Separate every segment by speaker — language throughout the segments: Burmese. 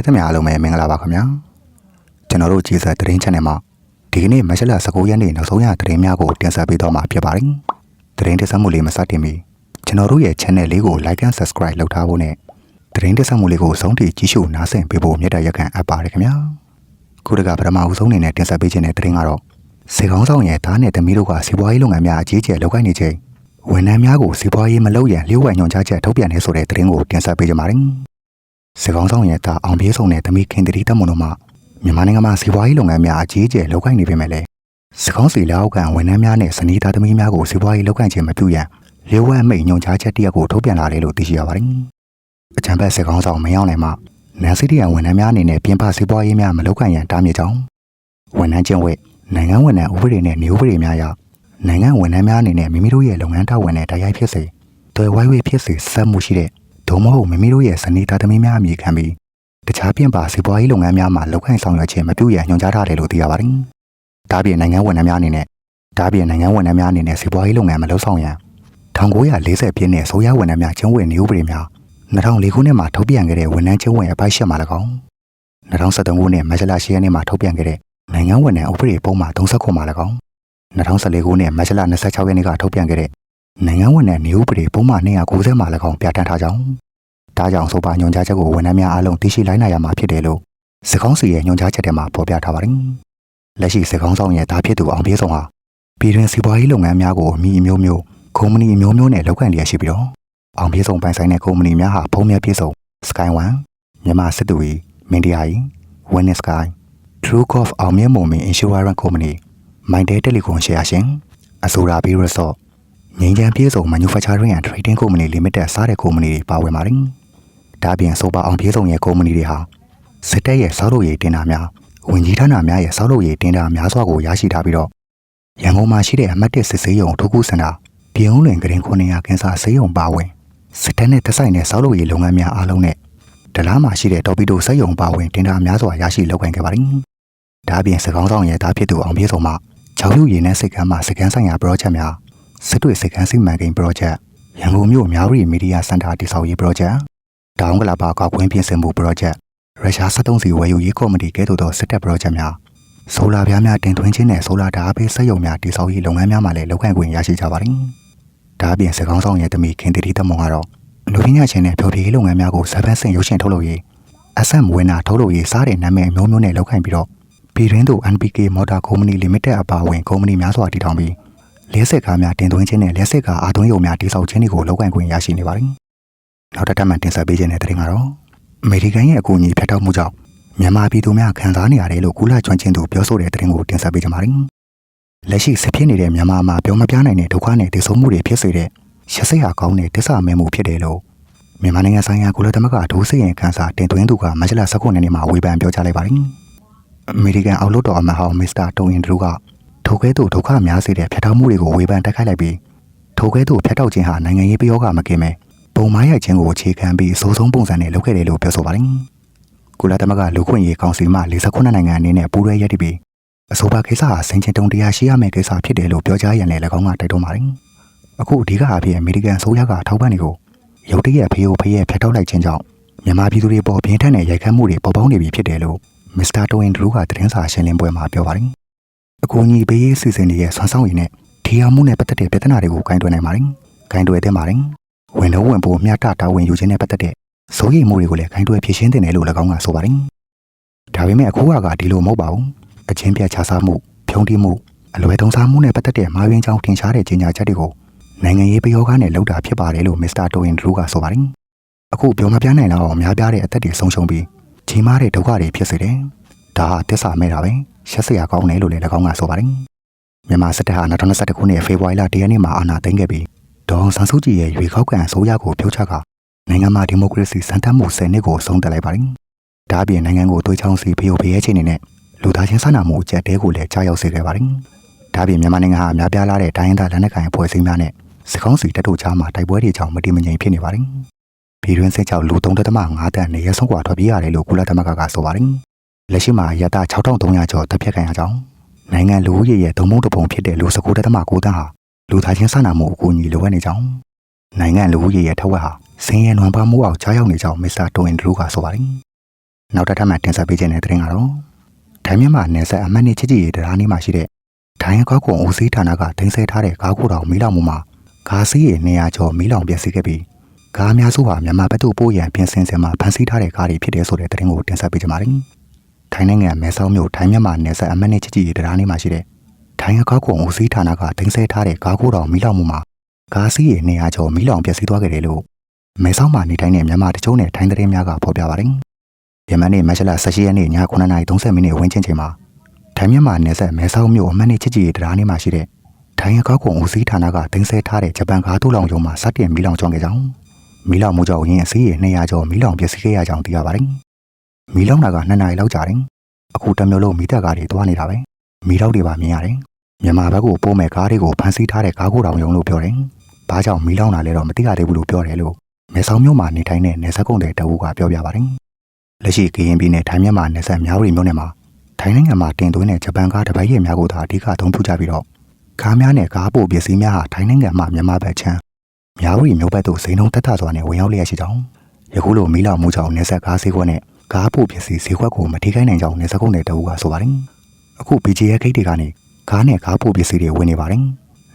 Speaker 1: မိတ်သမ ्या အားလုံးပဲမင်္ဂလာပါခင်ဗျာကျွန်တော်တို့ဂျေဆာသတင်း channel မှာဒီကနေ့မတ်လ19ရက်နေ့နောက်ဆုံးရသတင်းများကိုတင်ဆက်ပေးတော့မှာဖြစ်ပါတယ်သတင်းတင်ဆက်မှုလေးမစတင်မီကျွန်တော်တို့ရဲ့ channel လေးကို like and subscribe လုပ်ထားဖို့နဲ့သတင်းတင်ဆက်မှုလေးကိုဆုံးထိကြည့်ရှုနားဆင်ပေးဖို့မြတ်တာရက်ခံအပ်ပါတယ်ခင်ဗျာခုတကပထမဦးဆုံးအနေနဲ့တင်ဆက်ပေးခြင်းတဲ့သတင်းကတော့စေကောင်းဆောင်ရဲ့သားနဲ့သမီးတို့ကစီးပွားရေးလုပ်ငန်းများအကြီးအကျယ်လုပ်ကိုင်နေချိန်ဝန်ထမ်းများကိုစီးပွားရေးမလုပ်ရန်လျှို့ဝှက်ညွှန်ကြားချက်ထုတ်ပြန်နေဆိုတဲ့သတင်းကိုတင်ဆက်ပေးကြပါမယ်။ စေကောင်းဆောင်ရဲ့တာအောင်ပြေးဆောင်တဲ့သမီးခင်တရီတက်မွန်တို့မှမြန်မာနိုင်ငံမှာစီးပွားရေးလုပ်ငန်းများအကြီးအကျယ်လုပ်ကိုင်နေပေမဲ့လည်းစေကောင်းစီလက်အောက်ကဝန်ထမ်းများနဲ့စနီးသားသမီးများကိုစီးပွားရေးလုပ်ကိုင်ခြင်းမပြုရန်လျှို့ဝှက်မိတ်ညွှန်ကြားချက်တရက်ကိုထုတ်ပြန်လာတယ်လို့သိရှိရပါတယ်။အကြံဖက်စေကောင်းဆောင်မရောက်နိုင်မှနန်စီတီယန်ဝန်ထမ်းများအနေနဲ့ပြင်ပစီးပွားရေးများမလုပ်ကိုင်ရန်တားမြစ်ကြောင်းဝန်ထမ်းချင်းဝက်နိုင်ငံဝန်ထမ်းဥပဒေနဲ့နေဥပဒေများအရနိုင်ငံဝန်ထမ်းများအနေနဲ့မိမိတို့ရဲ့လုပ်ငန်းတာဝန်နဲ့တရားဖြစ်စေတွယ်ဝိုင်းဝေးဖြစ်စေစက်မှုရှိတဲ့ ဒုမဟုတ်မိမိတို့ရဲ့စနေသားသမီးများအမိခံပြီးတခြားပြင်ပစီးပွားရေးလုပ်ငန်းများမှာလောက်ကိုင်းဆောင်ရွက်ခြင်းမပြုရန်ညွှန်ကြားထားတယ်လို့သိရပါတယ်။ဒါပြင်နိုင်ငံဝန်ထမ်းများအနေနဲ့ဒါပြင်နိုင်ငံဝန်ထမ်းများအနေနဲ့စီးပွားရေးလုပ်ငန်းမလုပ်ဆောင်ရန်1940ပြည့်နှစ်ဆိုရဝန်ထမ်းများကျင်းဝင်နေဥပဒေများ2004ခုနှစ်မှာထုတ်ပြန်ခဲ့တဲ့ဝန်ထမ်းကျင်းဝင်အပိုက်ရှက်မှာ၎င်း2013ခုနှစ်မတ်လ10ရက်နေ့မှာထုတ်ပြန်ခဲ့တဲ့နိုင်ငံဝန်ထမ်းဥပဒေပုံမှန်39မှာ၎င်း2014ခုနှစ်မတ်လ26ရက်နေ့ကထုတ်ပြန်ခဲ့တဲ့ နိုင်ငံဝန်ထမ်းနေဥပဒေပုံမှန်290မှာ၎င်းပြဋ္ဌာန်းထားကြောင်းဒါကြောင့်ဆိုပါညွှန်ကြားချက်ကိုဝန်ထမ်းများအားလုံးသိရှိလိုက်နိုင်ရမှာဖြစ်တယ်လို့စကောင်းစီရဲ့ညွှန်ကြားချက်ထဲမှာဖော်ပြထားပါတယ်။လက်ရှိစကောင်းဆောင်ရဲ့သားဖြစ်သူအောင်ပြေဆောင်ဟာပြည်တွင်းစီးပွားရေးလုပ်ငန်းများကိုအမိအမျိုးမျိုးကုမ္ပဏီအမျိုးမျိုးနဲ့လုပ်ကိုင်လျက်ရှိပြီးတော့အောင်ပြေဆောင်ပိုင်ဆိုင်တဲ့ကုမ္ပဏီများဟာဖုံးမြတ်ပြေဆောင် Sky One မြန်မာစစ်တူရီမင်းတရားရီ Win Sky True Golf အောင်မြတ်မုံမင်း Insurance Company Mindel Telecom ရှယ်ယာရှင်အဆိုရာဘီ Resort ငင်းချမ်းပြေဆောင် Manufacturing and Trading Company Limited စတဲ့ကုမ္ပဏီတွေပါဝင်ပါတယ်။ဒါပြင်ဆိုပါအောင်ပြေးဆောင်ရဲ့ကုမ္ပဏီတွေဟာစစ်တပ်ရဲ့စောက်လုပ်ရေးတင်တာများဝင်ကြီးဌာနများရဲ့စောက်လုပ်ရေးတင်တာများစွာကိုရရှိထားပြီးတော့ရန်ကုန်မှာရှိတဲ့အမတ်တစ်စစ်ဆေးရုံဒုက္ခုစင်တာပြည်ုံးလွင်ကရင်900ကင်းစာဆေးရုံပါဝင်စစ်တပ်နဲ့သက်ဆိုင်တဲ့စောက်လုပ်ရေးလုပ်ငန်းများအားလုံးနဲ့ဒလားမှာရှိတဲ့တော်ပီတိုစက်ရုံပါဝင်တင်တာများစွာရရှိလုပ်ကိုင်ခဲ့ပါတယ်။ဒါပြင်စကောင်းဆောင်ရဲ့သားဖြစ်သူအောင်ပြေးဆောင်မှချောက်ယူရည်နဲ့စိတ်ကမ်းမှာစကန်ဆိုင်ရာ project များ စစ်တွေစိတ်ကမ်းစီမံကိန်း project ရန်ကုန်မြို့မြောက်ရီမီဒီယာစင်တာတည်ဆောက်ရေး project ဒေါင်းကလာပါကောက်ကွင်းပြင်ဆင်မှု project ရုရှား73စီဝယ်ယူရေးကော်မတီကဲ့သို့သောစစ်တပ် project များဆိုလာပြားများတင်သွင်းခြင်းနဲ့ဆိုလာဓာတ်ပေးစက်ရုံများတည်ဆောက်ရေးလုပ်ငန်းများမှာလည်းလုပ်ကိုင်ခွင့်ရရှိကြပါတယ်။ဒါအပြင်စကောင်းဆောင်ရဲ့တမီခင်တီတီတမွန်ကတော့လူပညာရှင်နဲ့ဖျော်ဖြေရေးလုပ်ငန်းများကိုဇပန်းစင်ရုပ်ရှင်ထုတ်လုပ်ရေးအဆက်မဝင်တာထုတ်လုပ်ရေးစားတဲ့နာမည်အမျိုးမျိုးနဲ့လုပ်ကိုင်ပြီးတော့ပြည်တွင်းသို့ NPK Motor Company Limited အပါအဝင်ကုမ္ပဏီများစွာတည်ထောင်ပြီး လက်ဆက်ကားများတင်သွင်းခြင်းနဲ့လက်ဆက်ကားအားသွင်းရုံများတည်ဆောက်ခြင်းတွေကိုလုပ်ကိုင်ခွင့်ရရှိနေပါတယ်။နောက်တစ်ထပ်မှတင်ဆက်ပေးခြင်းတဲ့တဲ့ရင်ကတော့အမေရိကန်ရဲ့အကူအညီဖျက်တောက်မှုကြောင့်မြန်မာပြည်သူများခံစားနေရတယ်လို့ကုလကျွမ်းကျင်သူပြောဆိုတဲ့တဲ့ရင်ကိုတင်ဆက်ပေးကြပါမယ်။လက်ရှိစစ်ဖြစ်နေတဲ့မြန်မာမှာပြောမပြနိုင်တဲ့ဒုက္ခနဲ့တည်ဆုံမှုတွေဖြစ်စေတဲ့ရစရာကောင်းတဲ့တစ္ဆာမဲမှုဖြစ်တယ်လို့မြန်မာနိုင်ငံဆိုင်ရာကုလသမဂ္ဂဒုစရိုင်ခန်းစာတင်သွင်းသူကမကြလ19နှစ်မှာဝေဖန်ပြောကြားလိုက်ပါတယ်။အမေရိကန်အောက်လွှတ်တော်အမတ်ဟောင်းမစ္စတာတုံအင်ဒရူက ထိုကဲ့သို့ဒုက္ခများစေတဲ့ဖျက်ထောက်မှုတွေကိုဝေဖန်တိုက်ခိုက်လိုက်ပြီးထိုကဲ့သို့ဖျက်ထောက်ခြင်းဟာနိုင်ငံရေးပြောကမကင်းပဲပုံမိုင်းရိုက်ခြင်းကိုအခြေခံပြီးအစိုးဆုံးပုံစံနဲ့လုပ်ခဲ့တယ်လို့ပြောဆိုပါတယ်။ကုလသမဂ္ဂလူခွင့်ရေးကောင်စီမှ49နိုင်ငံအနေနဲ့ပူးရဲရည်တည်ပြီးအဆိုပါကိစ္စဟာစင်ချင်တုံတရားရှိရမယ့်ကိစ္စဖြစ်တယ်လို့ပြောကြားရန်လည်း၎င်းကတိုက်တွန်းပါတယ်။အခုအဓိကအဖြစ်အမေရိကန်ဆိုရကထောက်ပံ့နေကိုရုတ်တရက်ဖေးိုဖေးရဲ့ဖျက်ထောက်လိုက်ခြင်းကြောင့်မြန်မာပြည်သူတွေပေါ်ပြင်းထန်တဲ့ရိုက်ခတ်မှုတွေပေါ်ပေါက်နေပြီဖြစ်တယ်လို့မစ္စတာတိုင်ဒရူးကသတင်းစာရှင်းလင်းပွဲမှာပြောပါတယ်။ အကူအညီပေးရေးစီစဉ်တွေရဲ့ဆွမ်းဆောင်ရည်နဲ့ထီအောင်မှုနဲ့ပတ်သက်တဲ့ပြဿနာတွေကိုဂိုင်းတွယ်နိုင်ပါတယ်။ဂိုင်းတွယ်သင့်ပါတယ်။ဝင်တော့ဝင်ဖို့မျှတတာဝန်ယူခြင်းနဲ့ပတ်သက်တဲ့စိုးရိမ်မှုတွေကိုလည်းဂိုင်းတွယ်ဖြေရှင်းတင်တယ်လို့၎င်းကဆိုပါတယ်။ဒါပေမဲ့အခုကဒီလိုမဟုတ်ပါဘူး။အချင်းပြတ်ခြားစားမှုဖြုံးတိမှုအလွယ်သုံးစားမှုနဲ့ပတ်သက်တဲ့မာရင်းချောင်းထင်ရှားတဲ့ကြေညာချက်တွေကိုနိုင်ငံရေးပယောဂနဲ့လောက်တာဖြစ်ပါတယ်လို့မစ္စတာတိုင်ဒရူးကဆိုပါတယ်။အခုပြောမပြနိုင်တော့များပြားတဲ့အသက်တွေဆုံးရှုံးပြီးကြီးမားတဲ့ဒုက္ခတွေဖြစ်စေတယ်။ဒါဟာတစ္ဆာမဲ့တာပဲ။ ရက်စရာကောင်းတယ်လို့လည်း၎င်းကဆိုပါတယ်။မြန်မာစစ်တပ်ဟာ2021ခုနှစ်ဖေဖော်ဝါရီလ10ရက်နေ့မှာအာဏာသိမ်းခဲ့ပြီးဒေါအောင်ဆန်းစုကြည်ရဲ့ရွေးကောက်ခံအစိုးရကိုဖြုတ်ချကနိုင်ငံမှာဒီမိုကရေစီစံတမ်းမှု၁၀နှစ်ကိုဆုံးသက်လိုက်ပါတယ်။ဒါအပြင်နိုင်ငံကိုသွေးချောင်းစီဖျော်ဖျဲခြင်းနေနဲ့လူသားချင်းစာနာမှုအကြက်တဲကိုလည်းကြားရောက်စေခဲ့ပါတယ်။ဒါအပြင်မြန်မာနိုင်ငံဟာအများပြားလာတဲ့တိုင်းရင်းသားလက်နက်ကိုင်အဖွဲ့အစည်းများနဲ့စကောင်းစီတပ်တို့ကြားမှာတိုက်ပွဲတွေကြောင့်မတည်မငြိမ်ဖြစ်နေပါတယ်။ပြည်တွင်းစစ်ကြောင့်လူ၃.၅တန်းနေရဆုံးကွာထွက်ပြေးရတယ်လို့ကုလသမဂ္ဂကဆိုပါတယ်။ လက်ရှိမှာရတာ6300ကျော်တပ်ဖြတ်ခံရကြောင်းနိုင်ငံလူဦးရေရဲ့သုံးပုံတစ်ပုံဖြစ်တဲ့လူ19.9တန်းဟာလူသားချင်းစာနာမှုအကူအညီလိုအပ်နေကြောင်းနိုင်ငံလူဦးရေရဲ့ထက်ဝက်ဟာဆင်းရဲနွမ်းပါမှုအောင်ကြားရောက်နေကြောင်းမစ္စတာတိုင်ဒရူးကဆိုပါတယ်နောက်တစ်ထပ်မှတင်ဆက်ပေးခြင်းတဲ့သတင်းကတော့ထိုင်းမြန်မာနယ်စပ်အမှတ်နှစ်ချစ်ကြည်ရေးတရားနေမှာရှိတဲ့ထိုင်းကောက်ကွန်ဦးစီးဌာနကတင်ဆက်ထားတဲ့ကားကိုတော်မီးလောင်မှုမှာကားစီးရေ200ကျော်မီးလောင်ပျက်စီးခဲ့ပြီးကားအများစုဟာမြန်မာဘက်သို့ပို့ရန်ပြင်ဆင်စင်မှာဖန်ဆီးထားတဲ့ကားတွေဖြစ်တယ်ဆိုတဲ့သတင်းကိုတင်ဆက်ပေးကြပါမယ်။ ထိုင်းနိုင်ငံမဲဆောက်မြို့ထိုင်းမြန်မာနယ်စပ်အမှတ်နှစ်ချစ်ကြည်ရေးတရားနေမှာရှိတဲ့ထိုင်းကောက်ကွန်ဦးစီးဌာနကတင်ဆက်ထားတဲ့ကားကိုတော်မီးလောင်မှုမှာကားစီးရေ200ကျော်မီးလောင်ပျက်စီးသွားခဲ့တယ်လို့မဲဆောက်မှာနေထိုင်တဲ့မြန်မာတချို့နဲ့ထိုင်းသတင်းများကဖော်ပြပါတယ်။ယမန်နေ့မတ်လ18ရက်နေ့ည9:30မိနစ်ဝန်းကျင်ချိန်မှာထိုင်းမြန်မာနယ်စပ်မဲဆောက်မြို့အမှတ်နှစ်ချစ်ကြည်ရေးတရားနေမှာရှိတဲ့ထိုင်းအကောက်ကွန်ဦးစီးဌာနကတင်ဆက်ထားတဲ့ဂျပန်ကားတူလောင်ရုံမှာစတင်မီးလောင်ကျွမ်းခဲ့ကြောင်းမီးလောင်မှုကြောင့်ရင်အစည်းရေ200ကျော်မီးလောင်ပျက်စီးခဲ့ရကြောင်းသိရပါတယ်။ မီးလောင်တာက2နာရီလောက်ကြာတယ်။အခုတစ်မျိုးလုံးမီးတပ်ကားတွေတွားနေတာပဲ။မီးလောက်တွေပါမြင်ရတယ်။မြန်မာဘက်ကိုပို့မဲ့ကားတွေကိုဖမ်းဆီးထားတဲ့ကားကိုတောင်ရုံလို့ပြောတယ်။ဘာကြောင့်မီးလောင်တာလဲတော့မသိရသေးဘူးလို့ပြောတယ်လို့မဲဆောက်မြို့မှာနေထိုင်တဲ့နယ်စပ်ကုန်းတဲ့တအူးကပြောပြပါတယ်။လက်ရှိကရင်ပြည်နယ်ထိုင်းမြန်မာနယ်စပ်မြောက်ရီမြို့နယ်မှာထိုင်းနိုင်ငံမှာတင်သွင်းတဲ့ဂျပန်ကားတစ်ပတ်ရဲ့များကိုသာအဓိကအသုံးပြုကြပြီးတော့ကားများနဲ့ကားပို့ပစ္စည်းများဟာထိုင်းနိုင်ငံမှာမြန်မာဘက်ခြမ်းမြောက်ရီမြို့ဘက်သို့စိန်ုံတက်ထစွာနဲ့ဝင်ရောက်လျက်ရှိကြောင်းယခုလိုမီးလောင်မှုကြောင့်နယ်စပ်ကားဈေးကွက်နဲ့ ကားပို့ပစ္စည်းဈေးကွက်ကိုမထိခိုက်နိုင်ကြောင်းနယ်စပ်ကုန်းနယ်တအူးကဆိုပါတယ်အခု BGA ဂိတ်တွေကနေကားနဲ့ကားပို့ပစ္စည်းတွေဝင်နေပါတယ်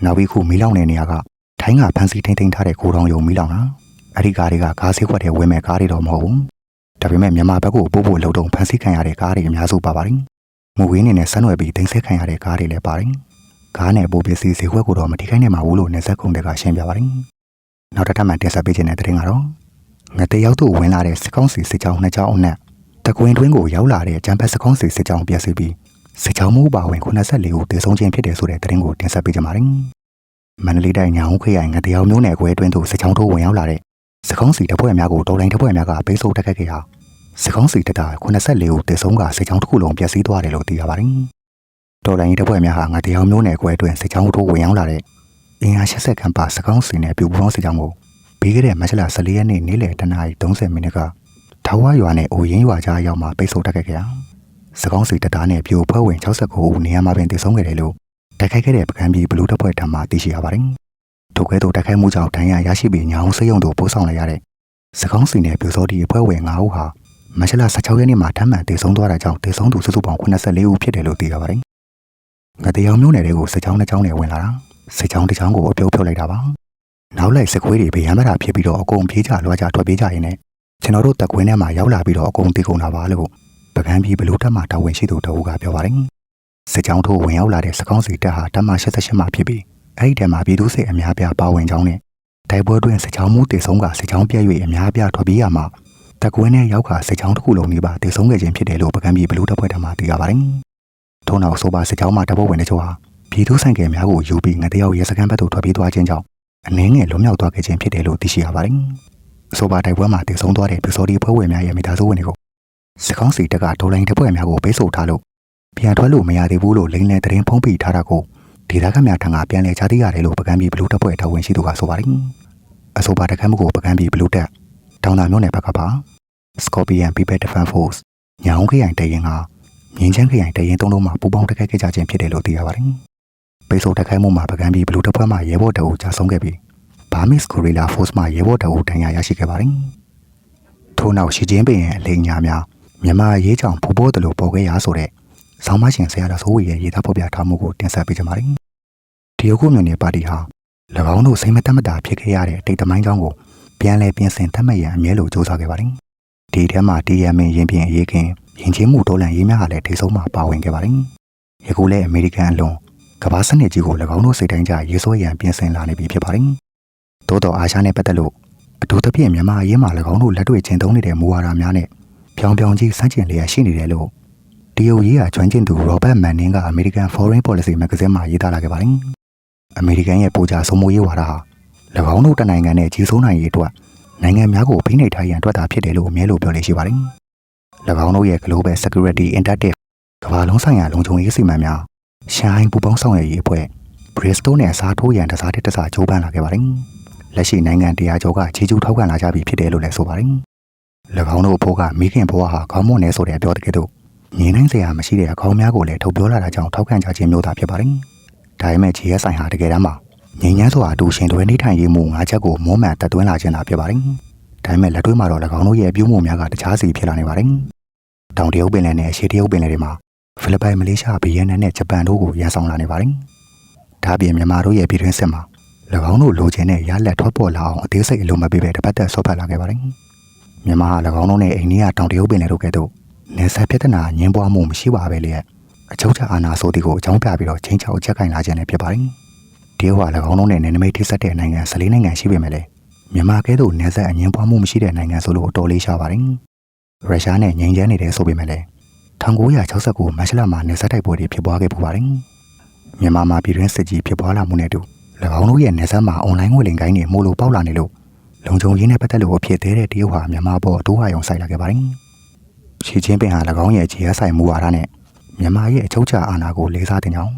Speaker 1: နောက်ပြီးခုမီးလောင်တဲ့နေရာကထိုင်းကဖန်စီထိန်ထိန်ထားတဲ့ကိုတောင်ယုံမီးလောင်တာအဲ့ဒီကားတွေကကားဈေးကွက်တွေဝင်မဲ့ကားတွေတော့မဟုတ်ဘူးဒါပေမဲ့မြန်မာဘက်ကိုပို့ဖို့လုံတုံဖန်ဆီးခံရတဲ့ကားတွေအများစုပါပါတယ်။မူဝင်းနေနဲ့ဆက်နွယ်ပြီးတင်ဆက်ခံရတဲ့ကားတွေလည်းပါတယ်။ကားနဲ့ပို့ပစ္စည်းဈေးကွက်ကိုတော့မထိခိုက်နိုင်ပါဘူးလို့နေဆက်ကုန်တွေကရှင်းပြပါတယ်။နောက်တစ်ထပ်မှတင်ဆက်ပေးခြင်းတဲ့တဲ့ရင်ကတော့ငတရောက်သူဝင်လာတဲ့စကောင်းစီစစ်ကြောင်းနှစ်ကြောင်းအနက် တကွင်းတွင်းကိုရောက်လာတဲ့ဂျမ်ဘတ်စကောင်းစီစစ်ကြောင်းပြည့်စုံပြီးစစ်ကြောင်းမှုပါဝင်84ဦးတေဆုံးခြင်းဖြစ်တယ်ဆိုတဲ့တဲ့ရင်ကိုတင်ဆက်ပေးကြပါမယ်။မန္တလေးတိုင်းညောင်ခရိုင်ငတရောက်မျိုးနယ်အကွဲအတွင်းသို့စစ်ကြောင်းထိုးဝင်ရောက်လာတဲ့စကောင်းစီတပ်ဖွဲ့များကိုတော်လိုင်းတပ်ဖွဲ့များကပိတ်ဆို့တက်ခတ်ခဲ့ရာစကောင်းစီတပ်သား84ဦးတေဆုံးကစစ်ကြောင်းတစ်ခုလုံးပျက်စီးသွားတယ်လို့သိရပါတယ်။တော်လိုင်းတပ်ဖွဲ့များဟာငတရားမျိုးနယ်ကွဲအတွင်းစစ်ကြောင်းထိုးဝင်ရောက်လာတဲ့အင်အား80ခန့်ပါစကောင်းစီနဲ့ပြူပေါင်းစစ်ကြောင်းကိုပြီးခဲ့တဲ့မတ်လ14ရက်နေ့နေ့လယ်တနာရီ30မိနစ်က ထာဝရရွာနဲ့အိုရင်းရွာကြားရောက်မှပိတ်ဆို့တက်ခဲ့ကြရာစကောင်းစီတပ်သားနဲ့ပြူဖွဲ့ဝင်69ဦးနေရာမှာပင်တေဆုံးခဲ့တယ်လို့တိုက်ခိုက်ခဲ့တဲ့ပကံပြည်ဘလူးတပ်ဖွဲ့ထံမှသိရှိရပါတယ်။ထိုကဲ့သို့တိုက်ခိုက်မှုကြောင့်ဒဏ်ရာရရှိပြီးညောင်စိတ်ရုံတို့ပို့ဆောင်လိုက်ရတဲ့စကောင်းစီနဲ့ပြူစောတီအဖွဲ့ဝင်9ဦးဟာမတ်လ16ရက်နေ့မှာထပ်မံတေဆုံးသွားတာကြောင့်တေဆုံးသူစုစုပေါင်း84ဦးဖြစ်တယ်လို့သိရပါတယ်။ငတရားမျိုးနယ်တွေကိုစစ်ကြောင်းတစ်ကြောင်းနဲ့ဝင်လာတာစစ်ကြောင်းတစ်ကြောင်းကိုအပြုတ်ဖြုတ်လိုက်တာပါ။နောက်လိုက်စခွေးတွေဗျံမတာဖြစ်ပြီးတော့အကုန်ပြေးကြလွှားကြထွက်ပြေးကြရင်းနဲ့ ကျွန်တော်တို့တက်ကွင်းထဲမှာရောက်လာပြီးတော့အကုန်တေကုန်တာပါလို့ပကံပြည်ဘလူးတက်မှာတာဝန်ရှိသူတအုပ်ကပြောပါတယ်။စစ်ကြောင်းထိုးဝင်ရောက်လာတဲ့စကောင်းစီတပ်ဟာတက်မ88မှာဖြစ်ပြီးအဲ့ဒီတည်းမှာပြည်သူစစ်အများပြားပါဝင်ကြောင်းနဲ့တိုက်ပွဲတွင်စစ်ကြောင်းမှုတေဆုံးကစစ်ကြောင်းပြည့်၍အများပြားထွက်ပြေးရမှာတက်ကွင်းနဲ့ရောက်ကစစ်ကြောင်းတစ်ခုလုံးနေပါတေဆုံးခဲ့ခြင်းဖြစ်တယ်လို့ပကံပြည်ဘလူးတပ်ဖွဲ့ထံမှသိရပါတယ်။ထို့နောက်ဆိုပါစစ်ကြောင်းမှာတပ်ဖွဲ့ဝင်တို့ဟာပြည်သူဆိုင်ကယ်များကိုယူပြီးငတယောက်ရဲစခန်းဘက်သို့ထွက်ပြေးသွားခြင်းကြောင့်အနှင်းငယ်လွန်မြောက်သွားခဲ့ခြင်းဖြစ်တယ်လို့သိရှိရပါတယ်။ အဆိုပါတိုက်ပွဲမှာတေဆုံးသွားတဲ့ပြစောဒီဖွဲ့ဝင်များရဲ့မိသားစုဝင်တွေကိုစစ်ကောင်းစီတပ်ကဒေါ်လိုင်းတပ်ဖွဲ့များကိုပိတ်ဆို့ထားလို့ပြန်ထွက်လို့မရသေးဘူးလို့လိန်လယ်သတင်းဖုံးပြထားတာကိုဒေသခံများထံကပြန်လည်ကြားသိရတယ်လို့ပကံပြည်ဘလူးတပ်ဖွဲ့တာဝန်ရှိသူကဆိုပါတယ်။အဆိုပါတိုက်ခိုက်မှုကိုပကံပြည်ဘလူးတပ်တောင်တာမြို့နယ်ဘက်ကပါ Scorpion People Defense Force ညောင်ခရိုင်တရင်ကမြင်းချမ်းခရိုင်တရင်သုံးလုံးမှာပူးပေါင်းတိုက်ခိုက်ခဲ့ကြခြင်းဖြစ်တယ်လို့သိရပါတယ်။ပိတ်ဆို့တိုက်ခိုက်မှုမှာပကံပြည်ဘလူးတပ်ဖွဲ့မှရဲဘော်တအုပ်ကြာဆုံးခဲ့ပြီး Burmese Guerrilla Force မှရဲဘော်တအုပ်ဒဏ်ရာရရှိခဲ့ပါတယ်။ထို့နောက်ရှီကျင်းပင်ရဲ့အလိမ်ညာများမြန်မာရေးချောင်ပူပေါ်တယ်လို့ပေါ်ခဲ့ရဆိုတဲ့ဆောင်းမရှင်ဆရာတော်ဆိုးဝေရဲ့ရေးသားဖော်ပြထားမှုကိုတင်ဆက်ပေးကြပါမယ်။ဒီယုခုမြို့နယ်ပါတီဟာ၎င်းတို့စိတ်မတက်မတာဖြစ်ခဲ့ရတဲ့တိတ်တမိုင်းကြောင်းကိုပြန်လည်ပြင်ဆင်တတ်မှတ်ရန်အမြဲလိုစ조사ခဲ့ပါတယ်။ဒီထဲမှာတီယမ်မင်းရင်ပြင်အရေးခင်ရင်ချင်းမှုတော်လန်ရေးများဟာလည်းထိဆုံးမှာပါဝင်ခဲ့ပါတယ်။ယခုလည်းအမေရိကန်အလွန်ကမ္ဘာစနစ်ကြီးကို၎င်းတို့စိတ်တိုင်းကြရေးစိုးရန်ပြင်ဆင်လာနေပြီဖြစ်ပါတယ်။ သို့တော်အာရှနဲ့ပတ်သက်လို့အထူးသဖြင့်မြန်မာအရေးမှာ၎င်းတို့လက်တွေ့ကျင့်သုံးနေတဲ့မူဝါဒများနဲ့ပြောင်ပြောင်ကြီးစန့်ကျင်လျက်ရှိနေတယ်လို့တရုတ်ရေးရာကျွမ်းကျင်သူရောဘတ်မန်နင်းက American Foreign Policy Magazine မှာရေးသားလာခဲ့ပါတယ်။ American ရဲ့ပိုကြဆုံးမိုးရေးဝါဒဟာ၎င်းတို့တနိုင်ငံနဲ့ကြီးစိုးနိုင်ရေးအတွက်နိုင်ငံများကိုဖိနှိပ်ထားရန်အတွက်သာဖြစ်တယ်လို့အမြဲလိုပြောလေ့ရှိပါတယ်။၎င်းတို့ရဲ့ Global Security Initiative ကမ္ဘာလုံးဆိုင်ရာလုံခြုံရေးစီမံများရှိုင်းပူပေါင်းဆောင်ရွက်ရေးအဖွဲ့ Bristol နဲ့စားထိုးရန်တစားတစ်တစားကြိုးပမ်းလာခဲ့ပါတယ်။ လက်ရှိနိုင်ငံတရားကျော်ကခြေကျူးထောက်ခံလာကြပြီဖြစ်တယ်လို့လည်းဆိုပါတယ်။၎င်းတို့ဘိုးကမိခင်ဘွားဟာခေါင်းမွန်နေဆိုတဲ့အပြောတကယ်တော့ငင်းနိုင်စရာမရှိတဲ့အကောင်းများကိုလည်းထုတ်ပြောလာတာကြောင့်ထောက်ခံကြခြင်းမျိုးသာဖြစ်ပါတယ်။ဒါပေမဲ့ GS ဆိုင်ဟာတကယ်တမ်းမှာငြိမ်းချမ်းစွာအတူရှင်တွဲနေထိုင်ရေးမှုငါးချက်ကိုမွမ်းမံတက်သွင်းလာခြင်းသာဖြစ်ပါတယ်။ဒါပေမဲ့လက်တွေ့မှာတော့၎င်းတို့ရဲ့အပြုမှုများကတခြားစီဖြစ်လာနေပါတယ်တောင်တရုတ်ပင်လယ်နဲ့အရှေ့တရုတ်ပင်လယ်တွေမှာဖိလစ်ပိုင်မလေးရှားဗီယက်နမ်နဲ့ဂျပန်တို့ကိုရန်ဆောင်လာနေပါတယ်။ဒါ့အပြင်မြန်မာတို့ရဲ့ပြည်တွင်းစစ်မှာ၎ င်းတို့လိုချင်တဲ့ရလက်ထွက်ပေါ်လာအောင်အသေးစိတ်အလုံးမပေးပဲတပတ်သက်ဆော့ဖတ်လာခဲ့ပါတယ်။မြန်မာက၎င်းတို့နဲ့အိန္ဒိယတောင်တရုတ်ပင်လယ်တို့ကဲ့သို့နေဆက်ပြဿနာညှင်းပွားမှုမရှိပါပဲလေ။အချုပ်ချအာဏာဆိုသည်ကိုအကြောင်းပြပြီးတော့ချင်းချောက်ချက်ကင်လာခြင်းလည်းဖြစ်ပါတယ်။တရုတ်က၎င်းတို့နဲ့နယ်နိမိတ်ထိစပ်တဲ့နိုင်ငံ14နိုင်ငံရှိပေမဲ့လည်းမြန်မာကဲ့သို့နေဆက်အငင်းပွားမှုမရှိတဲ့နိုင်ငံဆိုလို့အတော်လေးရှားပါတယ်။ရုရှားနဲ့ငြိမ်းချမ်းနေတယ်ဆိုပေမဲ့လည်း1969မတ်လမှာနေဆက်တိုက်ပွဲတွေဖြစ်ပွားခဲ့ပူပါတယ်။မြန်မာမှာပြည်တွင်းစစ်ကြီးဖြစ်ပွားလာမှုနဲ့အတူ၎ င်းတို့ရဲ့နေဆက်မှာအွန်လိုင်းငွေလိမ်ကိုင်းတွေမို့လို့ပေါက်လာနေလို့လုံခြုံရေးနဲ့ပတ်သက်လို့အဖြစ်သေးတဲ့တရုတ်ဟာမြန်မာပေါ်အတိုးဟာယုံဆိုင်လာခဲ့ပါတယ်။ရှီချင်းပင်ဟာ၎င်းရဲ့ခြေအဆိုင်မူဝါဒနဲ့မြန်မာရဲ့အချုပ်ချာအာဏာကိုလေးစားတဲ့ကြောင်း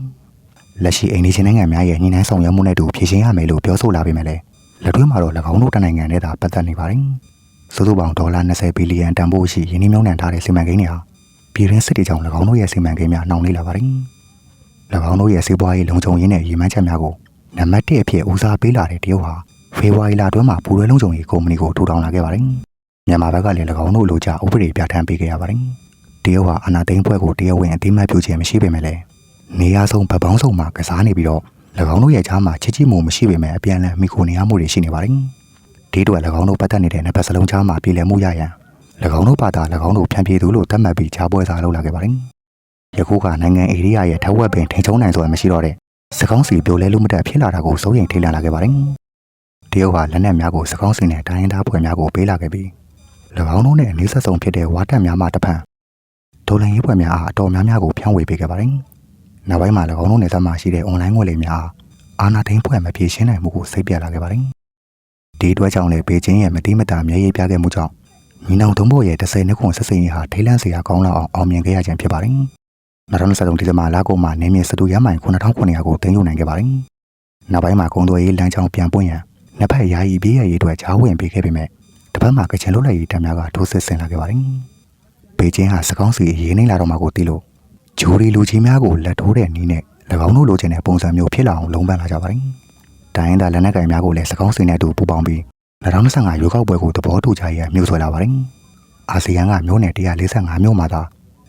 Speaker 1: လက်ရှိအိန္ဒိယနိုင်ငံများရဲ့ညီနှန်းဆောင်ရွက်မှုနဲ့အတူဖြည့်ရှင်းရမယ်လို့ပြောဆိုလာပေမဲ့လည်းလက်တွဲမှာတော့၎င်းတို့တနိုင်ငံနဲ့သာပတ်သက်နေပါတယ်။စုစုပေါင်းဒေါ်လာ20ဘီလီယံတန်ဖိုးရှိယင်းနှိမ့်မြုံနှံထားတဲ့စီမံကိန်းတွေဟာပြည်တွင်းစစ်တွေကြောင့်၎င်းတို့ရဲ့စီမံကိန်းများနှောင့်နှေးလာပါတယ်။၎င်းတို့ရဲ့စီးပွားရေးလုံခြုံရေးနဲ့ရည်မှန်းချက်များကို နံပါတ်1အဖြစ်ဦးစားပေးလာတဲ့တရုတ်ဟာဖေဖော်ဝါရီလအတွင်းမှာပူရဲလုံခြုံရေးကုမ္ပဏီကိုထူထောင်လာခဲ့ပါတယ်။မြန်မာဘက်ကလည်း၎င်းတို့လိုချဥပဒေပြဋ္ဌာန်းပေးခဲ့ရပါတယ်။တရုတ်ဟာအာဏာသိမ်းပွဲကိုတရားဝင်အသိမှတ်ပြုခြင်းမရှိပေမဲ့လည်းနေရာဆုံးဗပောင်းဆုံးမှာကစားနေပြီးတော့၎င်းတို့ရဲ့ကြားမှာချစ်ချစ်မှုမရှိပေမဲ့အပြန်အလှန်မိခိုနေရမှုတွေရှိနေပါတယ်။ဒီအတွက်၎င်းတို့ပတ်သက်နေတဲ့နှစ်ဖက်စလုံးကြားမှာပြည်လည်မှုရရန်၎င်းတို့ဘာသာ၎င်းတို့ဖြန့်ပြေသူလို့သတ်မှတ်ပြီးခြားပွဲစားလုပ်လာခဲ့ပါတယ်။ယခုကနိုင်ငံဧရိယာရဲ့ထက်ဝက်ပင်ထိန်ချုံနိုင်ဆိုရမရှိတော့တဲ့ စကောင်းစီပြိုလဲလို့မတတ်ဖြစ်လာတာကိုစိုးရိမ်ထိတ်လန့်လာခဲ့ပါတယ်။တရုတ်ကလက်နက်များကိုစကောင်းစီနဲ့တိုင်းရင်းသားဖွဲ့များကိုပေးလာခဲ့ပြီး၎င်းတို့နဲ့အနည်းဆက်ဆုံးဖြစ်တဲ့ဝါတက်များမှတပံဒေါ်လန်ရေးဖွဲ့များအားအတော်များများကိုဖြန့်ဝေပေးခဲ့ပါတယ်။နောက်ပိုင်းမှာ၎င်းတို့နယ်စပ်မှာရှိတဲ့ online ငွေလိမ်များအာနာသိန်းဖွဲ့မဖြေရှင်းနိုင်မှုကိုစိတ်ပြလာခဲ့ပါတယ်။ဒီအတွက်ကြောင့်လည်းပေကျင်းရဲ့မတိမတာမျက်ရည်ပြခဲ့မှုကြောင့်ညီနောင်သုံးဖို့ရဲ့30နှစ်ခွန်ဆက်စင်ရေးဟာထိလန့်စရာကောင်းလောက်အောင်အောင်မြင်ခဲ့ရခြင်းဖြစ်ပါတယ်။ 2023ဒီဇင်ဘာလကုန်မှာနေမြေစတူရမိုင်9900ကိုတင်ယူနိုင်ခဲ့ပါတယ်။နောက်ပိုင်းမှာကုံတော်ရေးလမ်းကြောင်းပြန်ပွင့်ရန်နှစ်ဖက်ယာယီပြေးရရေးအတွက်ဂျားဝင်ပေးခဲ့ပေမဲ့တစ်ဖက်မှာကချင်လွတ်လပ်ရေးတပ်များကထိုးစစ်ဆင်လာခဲ့ပါတယ်။ပေကျင်းဟာစကောင်းစီရေးနေလာတော့မှကိုသိလို့ဂျိုရီလူကြီးများကိုလက်ထိုးတဲ့နည်းနဲ့၎င်းတို့လိုချင်တဲ့ပုံစံမျိုးဖြစ်လာအောင်လုံးပန်းလာကြပါတယ်။တိုင်းရင်းသားလက်နက်ကိုင်များကိုလည်းစကောင်းစီနဲ့အတူပူးပေါင်းပြီး2025ရွေးကောက်ပွဲကိုသဘောတူကြရန်မျိုးဆွဲလာပါတယ်။အာဆီယံကမျိုးနယ်145မျိုးမှာသာ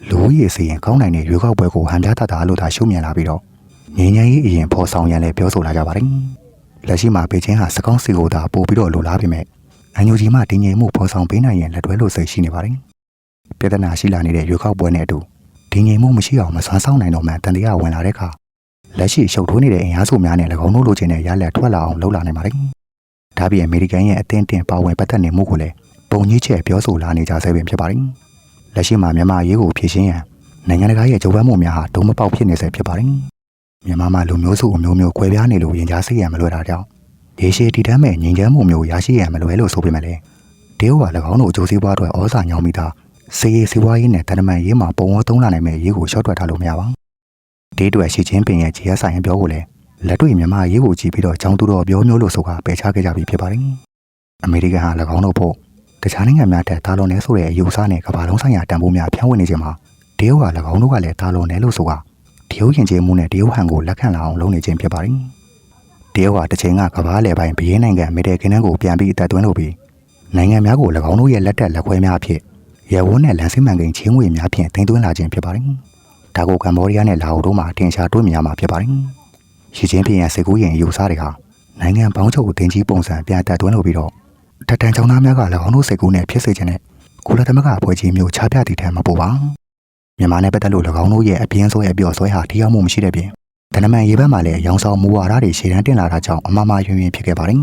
Speaker 1: လူဦးရေစီရင်ကောင်းနိုင်တဲ့ရွေးကောက်ပွဲကိုဟန်ပြတာတာလို့သာရှုမြင်လာပြီးတော့ငင်းငယ်ရေးအရင်ဖော်ဆောင်ရန်လည်းပြောဆိုလာကြပါတယ်။လက်ရှိမှာပေချင်းဟာစကောင်းစီကိုသာပို့ပြီးတော့လိုလားပေမဲ့အန်ယူဂျီမှတင်ငယ်မှုဖော်ဆောင်ပေးနိုင်ရင်လက်တွဲလို့စိတ်ရှိနေပါတယ်။ပြည်ထနာရှိလာနေတဲ့ရွေးကောက်ပွဲနဲ့အတူတင်ငယ်မှုမရှိအောင်မဆွမ်းဆောင်နိုင်တော့မှတန်တရားဝင်လာတဲ့အခါလက်ရှိရှုပ်ထွေးနေတဲ့အင်အားစုများနဲ့၎င်းတို့လိုချင်တဲ့ရလက်ထွက်လာအောင်လှုပ်လာနေပါတယ်။ဒါပြင်အမေရိကန်ရဲ့အသင်းတင်ပါဝင်ပတ်သက်နေမှုကိုလည်းပုံကြီးချက်ပြောဆိုလာနေကြဆဲပင်ဖြစ်ပါတယ်။ လက်ရှိမှာမြန်မာရေးကိုဖြည့်ရှင်းရန်နိုင်ငံတကာရဲ့ကြိုးပမ်းမှုများဟာဒုံမပေါက်ဖြစ်နေဆဲဖြစ်ပါတယ်။မြန်မာမှာလူမျိုးစုအမျိုးမျိုးကွဲပြားနေလို့ရင်ကြားစိတ်ရန်မလွယ်တာကြောင့်ရေရှည်တည်တမ်းမဲ့ငြိမ်းချမ်းမှုမျိုးရရှိရန်မလွယ်လို့ဆိုပေမဲ့လည်းတရုတ်က၎င်းတို့အကျိုးစီးပွားအတွက်ဩဇာညောင်းပြီးသားစေရေးစီးပွားရေးနဲ့တန်တမန်ရေးမှာပုံဝသုံးလာနိုင်မဲ့ရေးကိုရှော့တွက်ထားလို့မရပါဘူး။ဒီအတွက်ရှီချင်းပင်ရဲ့ GS ဆိုင်ပြောကိုလည်းလက်တွေ့မြန်မာရေးကိုကြည့်ပြီးတော့ចောင်းသူတော်ပြောမျိုးလို့ဆိုတာပယ်ချခဲ့ကြပြီဖြစ်ပါတယ်။အမေရိကန်ဟာ၎င်းတို့ဖို့ တခြားနိုင်ငံများထက်တာလွန်နေဆိုတဲ့အယူအဆနဲ့ကမ္ဘာလုံးဆိုင်ရာတန်ဖိုးများဖြန့်ဝေနေခြင်းမှာတရုတ်က၎င်းတို့ကလည်းတာလွန်နေလို့ဆိုတာတရုတ်ရင်ကျေးမှုနဲ့တရုတ်ဟန်ကိုလက်ခံလာအောင်လုပ်နေခြင်းဖြစ်ပါတယ်။တရုတ်ကတစ်ချိန်ကကမ္ဘာလယ်ပိုင်းဘီးနိုင်ငံမေတယ်ကင်းနန်းကိုပြန်ပြီးအသက်သွင်းလို့ပြီးနိုင်ငံများကို၎င်းတို့ရဲ့လက်တက်လက်ခွဲများအဖြစ်ရဲဝန်းနဲ့လန်စင်မှန်ကိန်းချင်းငွေများဖြင့်တင်သွင်းလာခြင်းဖြစ်ပါတယ်။ဒါကိုကမ္ဘောဒီးယားနဲ့လာအိုတို့မှတင်ရှားတွေ့မြင်ရမှာဖြစ်ပါတယ်။ရှီချင်းပြင်ရဲ့စေကူးရင်ယူဆတွေဟာနိုင်ငံပေါင်းချုပ်ကိုတင်ကြီးပုံစံပြန်တက်သွင်းလို့ပြီးတော့ ထက်တန်ချောင်းသားများက၎င်းတို့စိတ်ကူးနဲ့ဖြစ်စေခြင်းနဲ့ကုလသမဂ္ဂအဖွဲ့ကြီးမျိုးချပြတည်ထံမပေါ်ပါမြန်မာနဲ့ပတ်သက်လို့၎င်းတို့ရဲ့အပြင်းဆိုးရဲ့ပြော့ဆွဲဟာထိရောက်မှုမရှိတဲ့ပြင်တနမန်ရေးဘက်မှာလည်းရောင်ဆောင်မူဝါဒတွေရှေ့တန်းတင်လာတာကြောင့်အမှားမှားယွင်းယွင်းဖြစ်ခဲ့ပါတယ်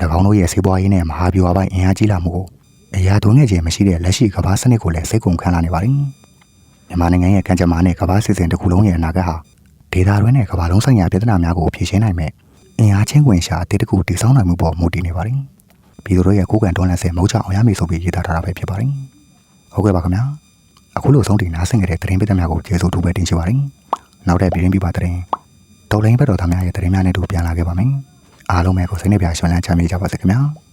Speaker 1: ၎င်းတို့ရဲ့စီးပွားရေးနဲ့မဟာဗျူဟာပိုင်းအင်အားကြီးလာမှုကိုအရာသွင်းခဲ့ခြင်းမရှိတဲ့လက်ရှိကမ္ဘာစနစ်ကိုလည်းစိတ်ကုန်ခံလာနေပါတယ်မြန်မာနိုင်ငံရဲ့ကံကြမ္မာနဲ့ကမ္ဘာစီစဉ်တစ်ခုလုံးရဲ့အနာဂတ်ဟာဒေတာတွင်းနဲ့ကမ္ဘာလုံးဆိုင်ရာပြည်ထနာများကိုဖြေရှင်းနိုင်မဲ့အင်အားချင်းဝင်ရှာအတေးတစ်ခုတည်ဆောက်နိုင်မှုပေါ်မူတည်နေပါတယ် ပြည်သူတို့ရဲ့ကိုယ်ကန်တွန်းလှန်စေမဟုတ်ချအောင်ရမည်ဆိုပြီးရေးသားထားတာပဲဖြစ်ပါတယ်။ဟုတ်ကဲ့ပါခင်ဗျာ။အခုလိုဆုံးတင်နားဆင်ကြတဲ့သတင်းပေးသမျှကိုကျေးဇူးတူပဲတင်ရှိပါတယ်။နောက်တဲ့ပြည်ရင်းပြပါသတင်းတော်လိုင်းဘက်တော်သားများရဲ့သတင်းများနဲ့တူပြန်လာခဲ့ပါမယ်။အားလုံးပဲကိုစိတ်နှပြရွှင်လန်းချမ်းမြေ့ကြပါစေခင်ဗျာ။